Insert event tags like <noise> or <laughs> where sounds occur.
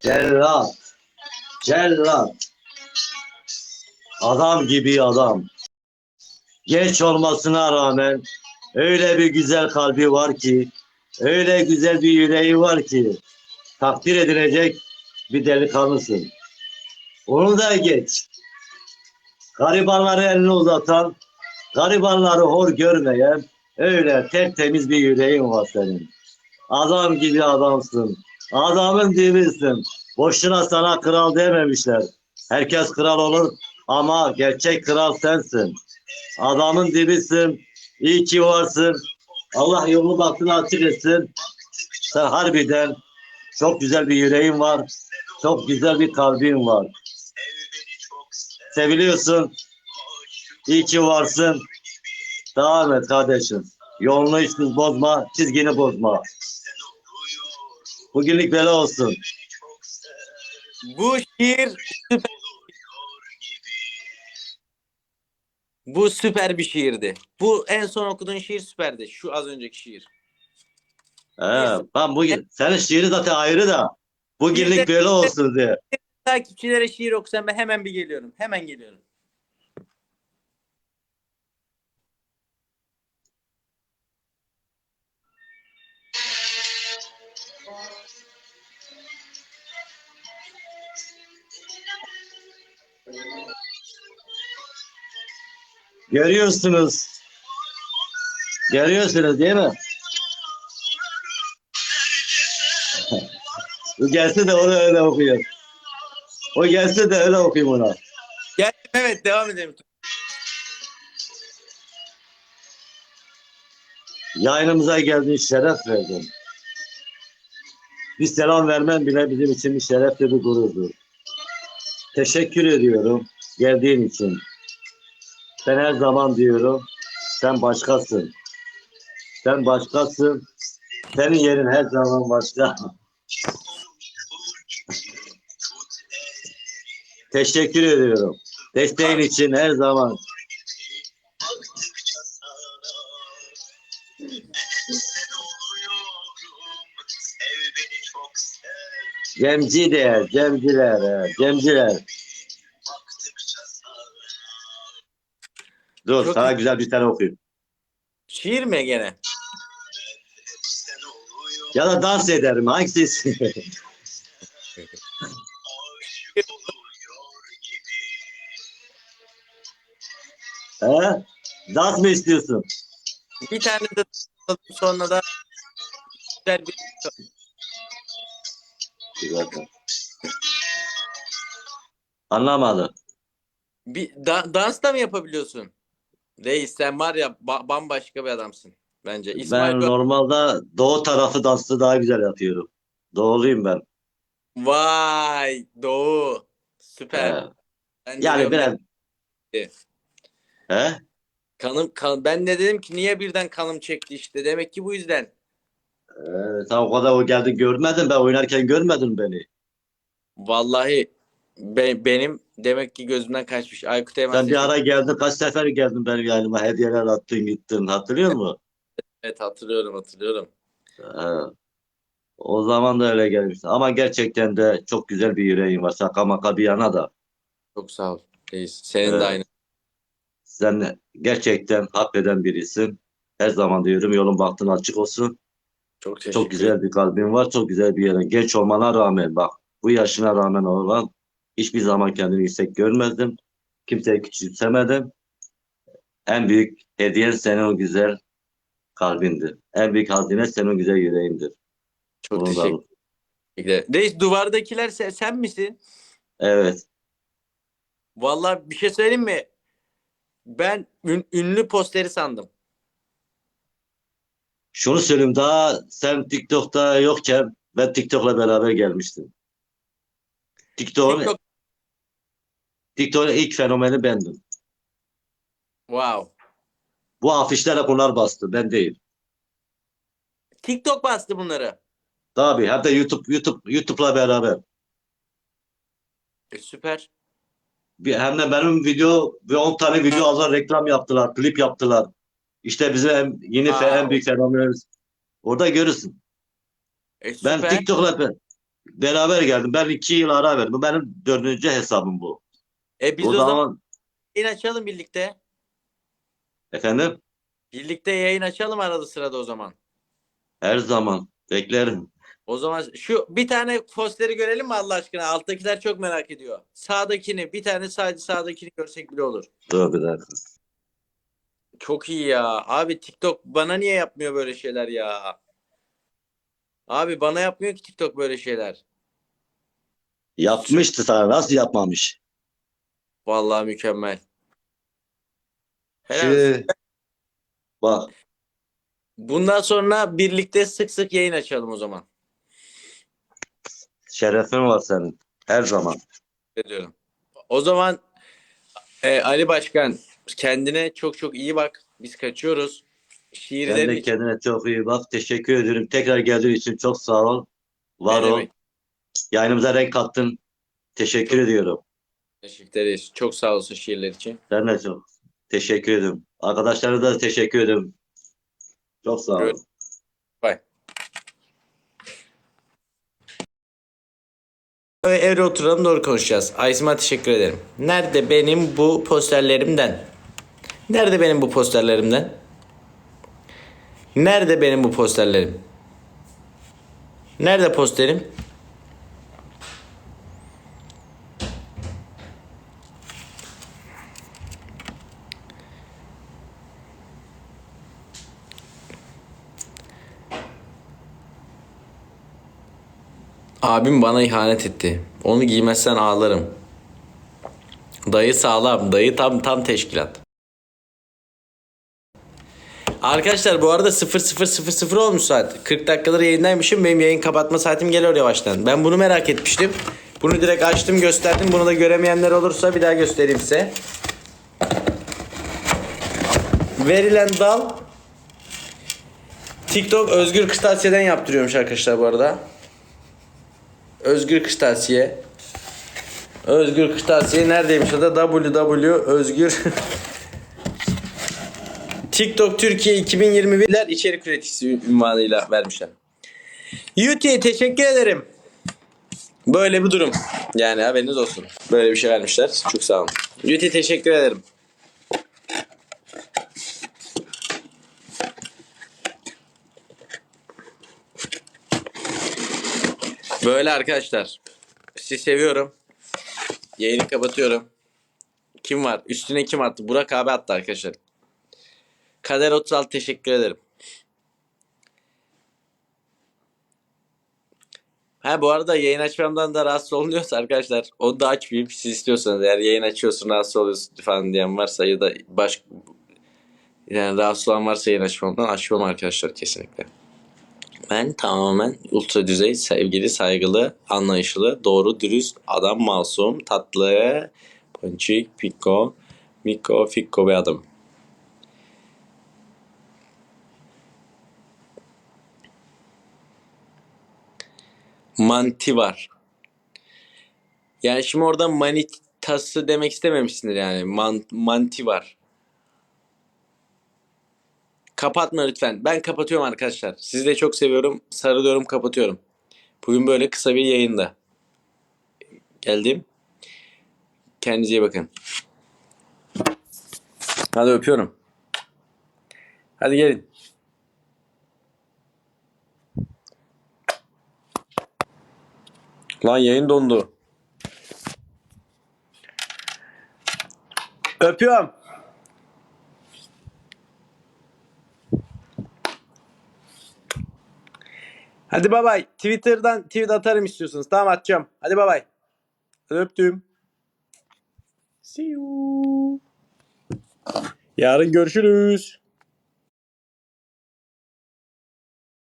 Cellat. Cellat. Adam gibi adam. Genç olmasına rağmen öyle bir güzel kalbi var ki, öyle güzel bir yüreği var ki takdir edilecek bir delikanlısın. Onu da geç. Garibanları elini uzatan, garibanları hor görmeyen öyle tertemiz bir yüreğin var senin. Adam gibi adamsın. Adamın dibisin. Boşuna sana kral dememişler. Herkes kral olur ama gerçek kral sensin. Adamın dibisin. İyi ki varsın. Allah yolunu baktığını açık etsin. Sen harbiden çok güzel bir yüreğin var. Çok güzel bir kalbin var. Seviliyorsun. İyi ki varsın. Devam et kardeşim. Yolunu hiç bozma, çizgini bozma. Bugünlük böyle olsun. Bu şiir süper. Bu süper bir şiirdi. Bu en son okuduğun şiir süperdi. Şu az önceki şiir. He, ben bugün senin şiiri zaten ayrı da bugünlük böyle olsun diye. Takipçilere şiir okusam ben hemen bir geliyorum. Hemen geliyorum. Görüyorsunuz. Görüyorsunuz değil mi? <laughs> o gelse de onu öyle okuyor. O gelse de öyle okuyayım ona. Gel evet devam edelim. Yayınımıza geldiğin şeref verdin. Bir selam vermen bile bizim için bir şeref ve bir gururdur. Teşekkür ediyorum geldiğin için. Ben her zaman diyorum, sen başkasın. Sen başkasın. Senin yerin her zaman başka. Teşekkür ediyorum. Desteğin için her zaman. Cemci de, cemciler, cemciler. Dur, Çok sana iyi. güzel bir tane okuyayım. Şiir mi gene? Ya da dans ederim, hangisi? <laughs> He? Dans mı istiyorsun? Bir tane de sonra da güzel bir Bir dakika. Anlamadım. Bir da- dans da mı yapabiliyorsun? Reis sen var ya ba- bambaşka bir adamsın bence. İsmail Ben Gö- normalde doğu tarafı dansı daha güzel yapıyorum. Doğuluyum ben. Vay Doğu. Süper. He. Ben Yani diyorum, biraz... He? kanım kan ben de dedim ki niye birden kanım çekti işte. Demek ki bu yüzden. Ee, sen o kadar o geldi görmedin ben oynarken görmedin beni. Vallahi be- benim demek ki gözümden kaçmış. Aykut Eymen Sen bir ara geldin kaç sefer geldin benim yanıma hediyeler attın gittin hatırlıyor musun? <laughs> Evet hatırlıyorum hatırlıyorum. O zaman da öyle gelmişti. Ama gerçekten de çok güzel bir yüreğin var. Şaka maka bir yana da. Çok sağ ol. Reis. Senin Evet. de aynı. Sen gerçekten hak eden birisin. Her zaman diyorum yolun baktığın açık olsun. Çok teşekkür Çok güzel bir kalbin var. Çok güzel bir yerin. Genç olmana rağmen bak bu yaşına rağmen olan hiçbir zaman kendini yüksek görmedim. Kimseyi küçümsemedim. En büyük hediyen senin o güzel kalbindir. En büyük hazine senin o güzel yüreğindir. Çok Bunu teşekkür ederim. Reis duvardakiler sen, sen misin? Evet. Vallahi bir şey söyleyeyim mi? Ben ün- ünlü posteri sandım. Şunu söyleyeyim daha sen TikTok'ta yokken ben TikTok'la beraber gelmiştim. TikTok'un TikTok. TikTok'un ilk fenomeni bendim. Wow. Bu afişlere bunlar bastı. Ben değil. TikTok bastı bunları. Tabii. De YouTube YouTube YouTube'la beraber. E, süper. Bir, hem de benim video bir 10 tane video aldılar, reklam yaptılar, klip yaptılar. İşte bizim en, yeni fe, Aa. en büyük fenomenimiz. Orada görürsün. E, Ben süper. TikTok'la ben, beraber geldim. Ben iki yıl ara verdim. Bu benim dördüncü hesabım bu. E biz o o zaman zaman yayın açalım birlikte. efendim Birlikte yayın açalım arada sırada o zaman. her zaman beklerim. O zaman şu bir tane posteri görelim mi Allah aşkına? Alttakiler çok merak ediyor. Sağdakini bir tane sadece sağdakini görsek bile olur. Dur bir dakika. Çok iyi ya. Abi TikTok bana niye yapmıyor böyle şeyler ya? Abi bana yapmıyor ki TikTok böyle şeyler. Yapmıştı sana. Nasıl yapmamış? Vallahi mükemmel. Helal olsun. Şimdi bak Bundan sonra birlikte sık sık yayın açalım o zaman. şerefin var senin. Her zaman. Ediyorum. O zaman e, Ali Başkan kendine çok çok iyi bak. Biz kaçıyoruz. Sen Şiirlerin de için kendine çok iyi bak. Teşekkür ederim. Tekrar geldiğin için çok sağ ol. Var Ne ol. demek? Yayınımıza renk kattın. Teşekkür ediyorum. Teşekkür ederiz. Çok sağ olsun şiirler için. Ben de çok teşekkür ederim. Arkadaşlara da teşekkür ederim. Çok sağ ol. Evet. Bye. Evre oturalım doğru konuşacağız. Aysim'a teşekkür ederim. Nerede benim bu posterlerimden? Nerede benim bu posterlerimden? Nerede benim bu posterlerim? Nerede posterim? Abim bana ihanet etti. Onu giymezsen ağlarım. Dayı sağlam. Dayı tam tam teşkilat. Arkadaşlar bu arada 0000 olmuş saat. 40 dakikaları yayındaymışım. Benim yayın kapatma saatim geliyor yavaştan. Ben bunu merak etmiştim. Bunu direkt açtım gösterdim. Bunu da göremeyenler olursa bir daha göstereyim size. Verilen dal TikTok Özgür Kırtasiye'den yaptırıyormuş arkadaşlar bu arada. Özgür Kırtasiye. Özgür Kırtasiye neredeymiş o da www özgür <laughs> TikTok Türkiye 2021'ler içerik üreticisi ünvanıyla vermişler. YouTube'ye teşekkür ederim. Böyle bir durum. Yani haberiniz olsun. Böyle bir şey vermişler. Çok sağ olun. YouTube teşekkür ederim. Böyle arkadaşlar. Sizi seviyorum. Yayını kapatıyorum. Kim var? Üstüne kim attı? Burak abi attı arkadaşlar. Kader 36 teşekkür ederim. Ha bu arada yayın açmamdan da rahatsız olunuyorsa arkadaşlar onu da açmayayım. Siz istiyorsanız eğer yayın açıyorsun rahatsız oluyorsun falan diyen varsa ya da baş yani rahatsız olan varsa yayın açmamdan açmam arkadaşlar kesinlikle. Ben tamamen ultra düzey, sevgili, saygılı, anlayışlı, doğru, dürüst, adam masum, tatlı, ponçik, piko, miko, fikko bir adam. Manti var. Yani şimdi orada manitası demek istememişsindir yani. Man, manti var. Kapatma lütfen. Ben kapatıyorum arkadaşlar. Sizi de çok seviyorum. Sarılıyorum, kapatıyorum. Bugün böyle kısa bir yayında. Geldim. Kendinize iyi bakın. Hadi öpüyorum. Hadi gelin. Lan yayın dondu. Öpüyorum. Hadi bay bay. Twitter'dan tweet atarım istiyorsunuz. Tamam atacağım. Hadi bay bay. Öptüm. See you. Yarın görüşürüz.